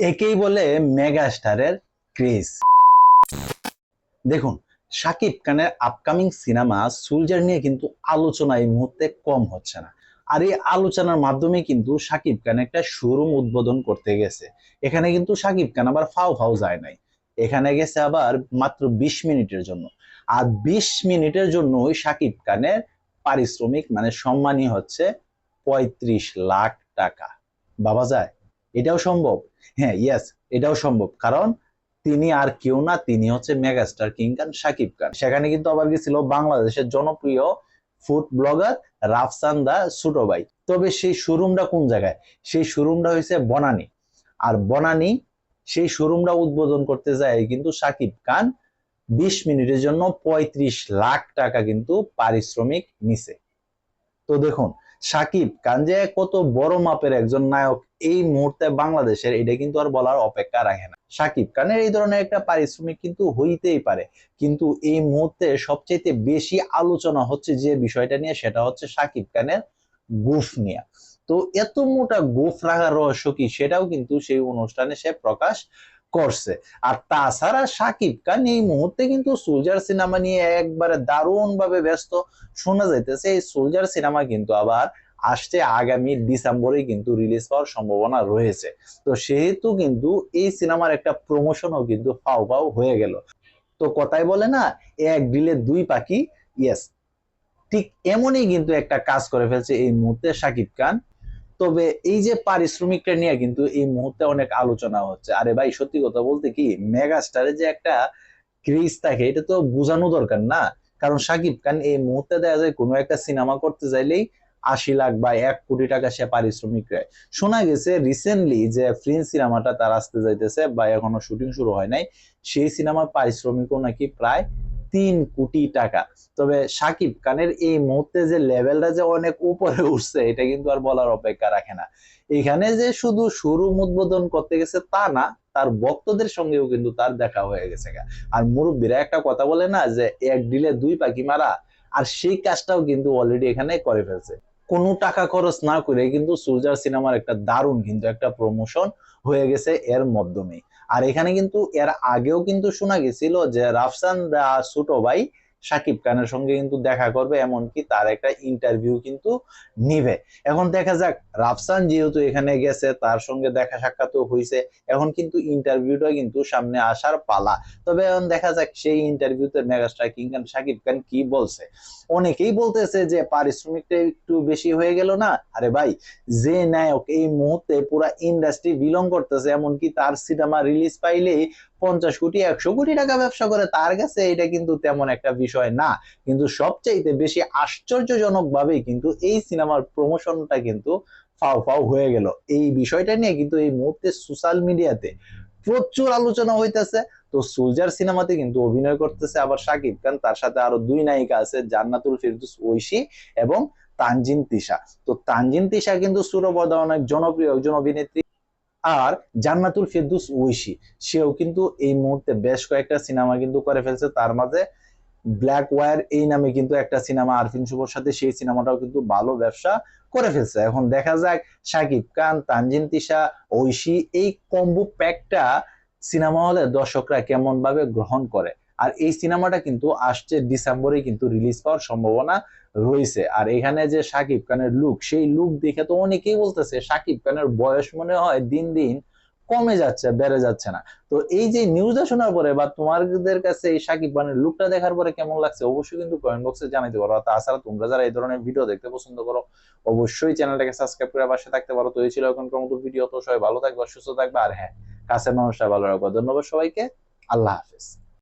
একেই বলে মেগা স্টারের ক্রেজ। দেখুন শাকিব খানের আপকামিং সিনেমা সুলজার নিয়ে কিন্তু আলোচনা এই মুহূর্তে কম হচ্ছে না। আর এই আলোচনার মাধ্যমে কিন্তু শাকিব খান একটা শোরুম উদ্বোধন করতে গেছে। এখানে কিন্তু শাকিব খান আবার ফাও ফাও যায় নাই। এখানে গেছে আবার মাত্র বিশ মিনিটের জন্য। আর বিশ মিনিটের জন্য ওই শাকিব খানের পারিশ্রমিক মানে সম্মানই হচ্ছে পঁয়ত্রিশ লাখ টাকা। বাবা যায়, এটাও সম্ভব? হ্যাঁ ইয়েস এটাও সম্ভব। কারণ তিনি আর কেউ না, তিনি হচ্ছে মেগাস্টার কিং খান শাকিব খান সেখানে কিন্তু আবার গেছিল বাংলাদেশের জনপ্রিয় ফুড ব্লগার রাফসান দা ছোটো ভাই তবে সেই শোরুমটা কোন জায়গায়? সেই শোরুমটা হয়েছে বনানী। আর বনানী সেই শোরুমটা উদ্বোধন করতে যায় কিন্তু শাকিব খান বিশ মিনিটের জন্য পঁয়ত্রিশ লাখ টাকা কিন্তু পারিশ্রমিক নিছে। তো দেখুন সাকিব খান যে কত বড় মাপের একজন নায়ক এই মুহূর্তে বাংলাদেশের, এটা কিন্তু আর বলার অপেক্ষা রাখে না। সাকিব খানের এই ধরনের একটা পারিশ্রমিক কিন্তু হইতেই পারে। কিন্তু এই মুহূর্তে সবচেয়ে বেশি আলোচনা হচ্ছে যে বিষয়টা নিয়ে, সেটা হচ্ছে সাকিব খানের গুফ নিয়ে। তো এত মোটা গুফ রাখার রহস্য কি, সেটাও কিন্তু সেই অনুষ্ঠানে সে প্রকাশ করছে। আর তাছাড়া সাকিব খান এই মুহূর্তে কিন্তু সোলজার সিনেমা নিয়ে একবারে দারুণ ভাবে ব্যস্ত। শোনা যাইতেছে, এই সোলজার সিনেমা কিন্তু আবার আসছে আগামী ডিসেম্বরে কিন্তু রিলিজ পাওয়ার সম্ভাবনা রয়েছে। তো সেহেতু কিন্তু এই সিনেমার একটা প্রমোশনও কিন্তু ফাও ফাও হয়ে গেল। তো কথাই বলে না, এক ডিলে দুই পাখি ইয়েস ঠিক এমনই কিন্তু একটা কাজ করে ফেলছে এই মুহূর্তে সাকিব খান। তবে এই যে পারিশ্রমিকটা নিয়ে কিন্তু এই মুহূর্তে অনেক আলোচনা হচ্ছে। আরে ভাই, সত্যি কথা বলতে কি মেগা স্টারের যে একটা ক্রেজ থাকে, এটা তো বোঝানো দরকার না। কারণ সাকিব খান এই মুহূর্তে দেখা যায় কোনো একটা সিনেমা করতে চাইলেই আশি লাখ বা এক কোটি টাকা সে পারিশ্রমিক দেয় শোনা গেছে রিসেন্টলি যে ফ্রিন্স সিনেমাটা তার আসতে যাইতেছে বা এখনও শুটিং শুরু হয় নাই, সেই সিনেমার পারিশ্রমিকও নাকি প্রায় তিন কোটি টাকা। তবে সাকিব খানের এই মুহূর্তে যে লেভেলটা যে অনেক উপরে উঠছে, এটা কিন্তু আর বলার অপেক্ষা রাখে না। এখানে যে শুধু শোরুম উদ্বোধন করতে গেছে তা না, তার ভক্তদের সঙ্গেও কিন্তু তার দেখা হয়ে গেছে আর মুরব্বীরা একটা কথা বলে না যে, এক ডিলে দুই পাখি মারা, আর সেই কাজটাও কিন্তু অলরেডি এখানে করে ফেলছে। কোনো টাকা খরচ না করে কিন্তু সূর্যার সিনেমার একটা দারুণ কিন্তু একটা প্রমোশন হয়ে গেছে এর মাধ্যমে আর এখানে কিন্তু এর আগেও কিন্তু শোনা গেছিল যে রাফসান দা ছোট ভাই সাকিব খানের সঙ্গে কিন্তু দেখা করবে, এমনকি তার একটা ইন্টারভিউ কিন্তু নিবে। এখন দেখা যাক, রাফসান যেহেতু এখানে গেছে, তার সঙ্গে দেখা সাক্ষাৎও হয়েছে এখন কিন্তু ইন্টারভিউটা কিন্তু সামনে আসার পালা। তবে এখন দেখা যাক, সেই ইন্টারভিউতে মেগাস্টার কিং খান সাকিব খান কি বলছে। অনেকেই বলতেছে যে পারিশ্রমিকটা একটু বেশি হয়ে গেল না। আরে ভাই, যে নায়ক এই মুহূর্তে পুরা ইন্ডাস্ট্রি বিলং করতেছে, এমনকি তার সিনেমা রিলিজ পাইলেই পঞ্চাশ কোটি, একশো কোটি টাকা ব্যবসা করে, তার কাছে এটা কিন্তু তেমন একটা বিষয় না। কিন্তু সবচাইতে বেশি আশ্চর্যজনক ভাবে কিন্তু এই সিনেমার প্রমোশনটা কিন্তু ফাও ফাও হয়ে গেল। এই বিষয়টা নিয়ে কিন্তু এই মুহূর্তে সোশ্যাল মিডিয়াতে প্রচুর আলোচনা হইতেছে। তো সুলজার সিনেমাতে কিন্তু অভিনয় করতেছে আবার সাকিব খান, তার সাথে আরও দুই নায়িকা আছে, জান্নাতুল ফিরদৌস, ঐশী এবং তানজিন তিশা। তো তানজিন তিশা কিন্তু সুরবদা অনেক জনপ্রিয় একজন অভিনেত্রী। আর জান্নাতুল ফেরদুস ঐশী। সেও কিন্তু এই মুহূর্তে বেশ কয়েকটা সিনেমা কিন্তু করে ফেলছে। তার মাঝে ব্ল্যাক ওয়ার এই নামে কিন্তু একটা সিনেমা, আরফিন শুভর সাথে সেই সিনেমাটাও কিন্তু ভালো ব্যবসা করে ফেলছে। এখন দেখা যাক সাকিব খান, তানজিন তিশা, ঐশী এই কম্বু প্যাকটা সিনেমা হলে দর্শকরা কেমন ভাবে গ্রহণ করে। আর এই সিনেমাটা কিন্তু আসছে ডিসেম্বরে কিন্তু রিলিজ পাওয়ার সম্ভাবনা রয়েছে। আর এখানে যে সাকিব খানের লুক সেই লুক দেখে তো অনেকেই বলতেছে, সাকিব খানের বয়স মনে হয় দিন দিন কমে যাচ্ছে, বেড়ে যাচ্ছে না। তো এই যে নিউজটা শোনার পরে বা তোমাদের কাছে এই শাকিব খানের লুকটা দেখার পরে কেমন লাগছে, অবশ্যই কিন্তু কমেন্ট বক্সে জানাতে পারো। তাছাড়া তোমরা যারা এই ধরনের ভিডিও দেখতে পছন্দ করো, অবশ্যই চ্যানেলটাকে সাবস্ক্রাইব করে পাশে থাকতে পারো। তো এই ছিল এখনকার মতো ভিডিও তো সবাই ভালো থাকবে, সুস্থ থাকবে। আর হ্যাঁ কাছের মানুষটা ভালো রাখব। ধন্যবাদ সবাইকে। আল্লাহ হাফেজ।